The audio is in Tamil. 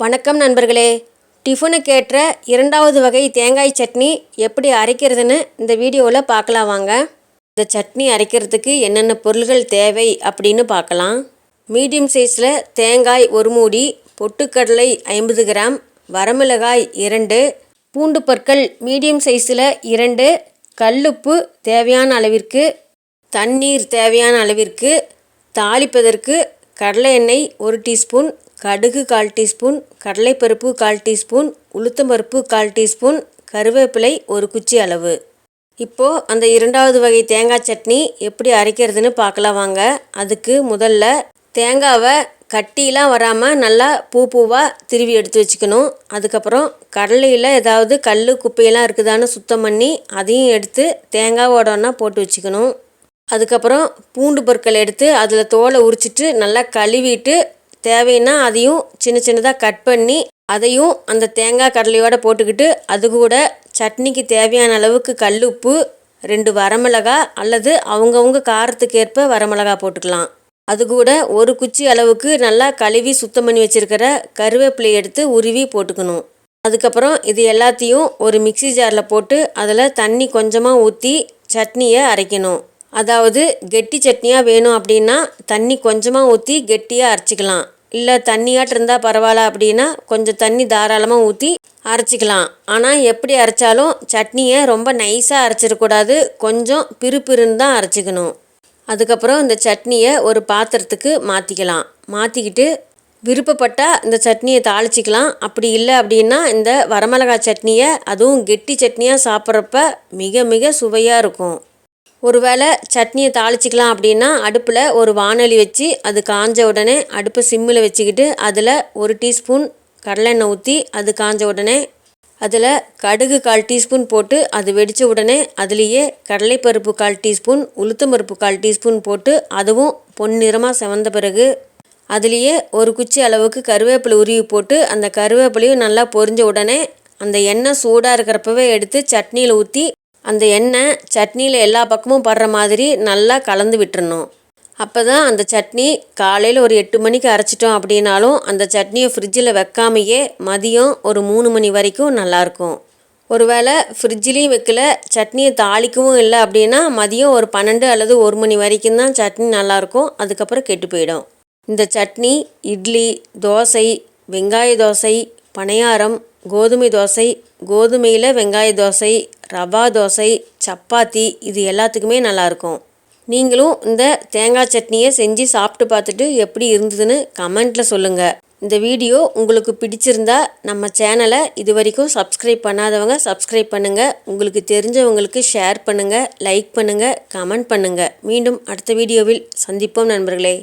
வணக்கம் நண்பர்களே. டிஃபனுக்கேற்ற இரண்டாவது வகை தேங்காய் சட்னி எப்படி அரைக்கிறதுன்னு இந்த வீடியோவில் பார்க்கலாம் வாங்க. இந்த சட்னி அரைக்கிறதுக்கு என்னென்ன பொருள்கள் தேவை அப்படின்னு பார்க்கலாம். மீடியம் சைஸில் தேங்காய் ஒரு மூடி பொட்டுக்கடலை ஐம்பது கிராம் வரமிளகாய் இரண்டு பூண்டு பற்கள் மீடியம் சைஸில் இரண்டு கல்லுப்பு தேவையான அளவிற்கு தண்ணீர் தேவையான அளவிற்கு தாளிப்பதற்கு கடலை எண்ணெய் ஒரு டீஸ்பூன் கடுகு கால் டீஸ்பூன் கடலைப்பருப்பு கால் டீஸ்பூன் உளுத்தம்பருப்பு கால் டீஸ்பூன் கருவேப்பிலை ஒரு குச்சி அளவு. இப்போது அந்த இரண்டாவது வகை தேங்காய் சட்னி எப்படி அரைக்கிறதுன்னு பார்க்கலாம் வாங்க. அதுக்கு முதல்ல தேங்காவை கட்டிலாம் வராமல் நல்லா பூ பூவாக திருவி எடுத்து வச்சுக்கணும். அதுக்கப்புறம் கடலையில் ஏதாவது கல் குப்பையெல்லாம் இருக்குதான்னு சுத்தம் பண்ணி அதையும் எடுத்து தேங்காவோடனா போட்டு வச்சுக்கணும். அதுக்கப்புறம் பூண்டு பொருட்கள் எடுத்து அதில் தோலை உரிச்சிட்டு நல்லா கழுவிட்டு தேவைன்னா அதையும் சின்ன சின்னதாக கட் பண்ணி அதையும் அந்த தேங்காய் கடலையோடு போட்டுக்கிட்டு அது கூட சட்னிக்கு தேவையான அளவுக்கு கல் உப்பு ரெண்டு வரமிளகா அல்லது அவங்கவுங்க காரத்துக்கு ஏற்ப வரமிளகா போட்டுக்கலாம். அது கூட ஒரு குச்சி அளவுக்கு நல்லா கழுவி சுத்தம் பண்ணி வச்சுருக்கிற கருவேப்பிலை எடுத்து உருவி போட்டுக்கணும். அதுக்கப்புறம் இது எல்லாத்தையும் ஒரு மிக்சி ஜாரில் போட்டு அதில் தண்ணி கொஞ்சமாக ஊற்றி சட்னியை அரைக்கணும். அதாவது கெட்டி சட்னியாக வேணும் அப்படின்னா தண்ணி கொஞ்சமாக ஊற்றி கெட்டியாக அரைச்சிக்கலாம். இல்லை தண்ணியாட்டு இருந்தால் பரவாயில்ல அப்படின்னா கொஞ்சம் தண்ணி தாராளமாக ஊற்றி அரைச்சிக்கலாம். ஆனால் எப்படி அரைச்சாலும் சட்னியை ரொம்ப நைஸாக அரைச்சிடக்கூடாது கொஞ்சம் பிறுபிறுன்னு தான் அரைச்சிக்கணும். அதுக்கப்புறம் இந்த சட்னியை ஒரு பாத்திரத்துக்கு மாற்றிக்கலாம் மாற்றிக்கிட்டு விருப்பப்பட்டால் இந்த சட்னியை தாளிச்சிக்கலாம். அப்படி இல்லை அப்படின்னா இந்த வரமிளகாய் சட்னியை அதுவும் கெட்டி சட்னியாக சாப்பிட்றப்ப மிக மிக சுவையாக இருக்கும். ஒருவேளை சட்னியை தாளிச்சிக்கலாம் அப்படின்னா அடுப்பில் ஒரு வானொலி வச்சு அது காஞ்ச உடனே அடுப்பை சிம்மில் வச்சுக்கிட்டு அதில் ஒரு டீஸ்பூன் கடலெண்ணெய் ஊற்றி அது காஞ்ச உடனே அதில் கடுகு கால் டீஸ்பூன் போட்டு அது வெடித்த உடனே அதுலேயே கடலைப்பருப்பு கால் டீஸ்பூன் உளுத்தம்பருப்பு கால் டீஸ்பூன் போட்டு அதுவும் பொன்னிறமாக செவந்த பிறகு அதுலேயே ஒரு குச்சி அளவுக்கு கருவேப்பிலை உருவி போட்டு அந்த கருவேப்பிலையும் நல்லா பொரிஞ்ச உடனே அந்த எண்ணெய் சூடாக இருக்கிறப்பவே எடுத்து சட்னியில் ஊற்றி அந்த எண்ணெய் சட்னியில் எல்லா பக்கமும் படுற மாதிரி நல்லா கலந்து விட்டுறணும். அப்போ தான் அந்த சட்னி காலையில் ஒரு எட்டு மணிக்கு அரைச்சிட்டோம் அப்படின்னாலும் அந்த சட்னியை ஃப்ரிட்ஜில் வைக்காமையே மதியம் ஒரு மூணு மணி வரைக்கும் நல்லாயிருக்கும் ஒருவேளை ஃப்ரிட்ஜிலையும் வைக்கல சட்னியை தாளிக்கவும் இல்லை அப்படின்னா மதியம் ஒரு பன்னெண்டு அல்லது ஒரு மணி வரைக்கும் தான் சட்னி நல்லாயிருக்கும் அதுக்கப்புறம் கெட்டு போயிடும். இந்த சட்னி இட்லி தோசை வெங்காய தோசை பணியாரம் கோதுமை தோசை கோதுமையில் வெங்காய தோசை ரவா தோசை சப்பாத்தி இது எல்லாத்துக்குமே நல்லாயிருக்கும். நீங்களும் இந்த தேங்காய் சட்னியை செஞ்சு சாப்பிட்டு பார்த்துட்டு எப்படி இருந்ததுன்னு கமெண்ட்டில் சொல்லுங்கள் இந்த வீடியோ உங்களுக்கு பிடிச்சிருந்தா நம்ம சேனலை இது வரைக்கும் சப்ஸ்கிரைப் பண்ணாதவங்க சப்ஸ்கிரைப் பண்ணுங்கள் உங்களுக்கு தெரிஞ்சவங்களுக்கு ஷேர் பண்ணுங்கள் லைக் பண்ணுங்கள் கமெண்ட் பண்ணுங்கள் மீண்டும் அடுத்த வீடியோவில் சந்திப்போம் நண்பர்களே.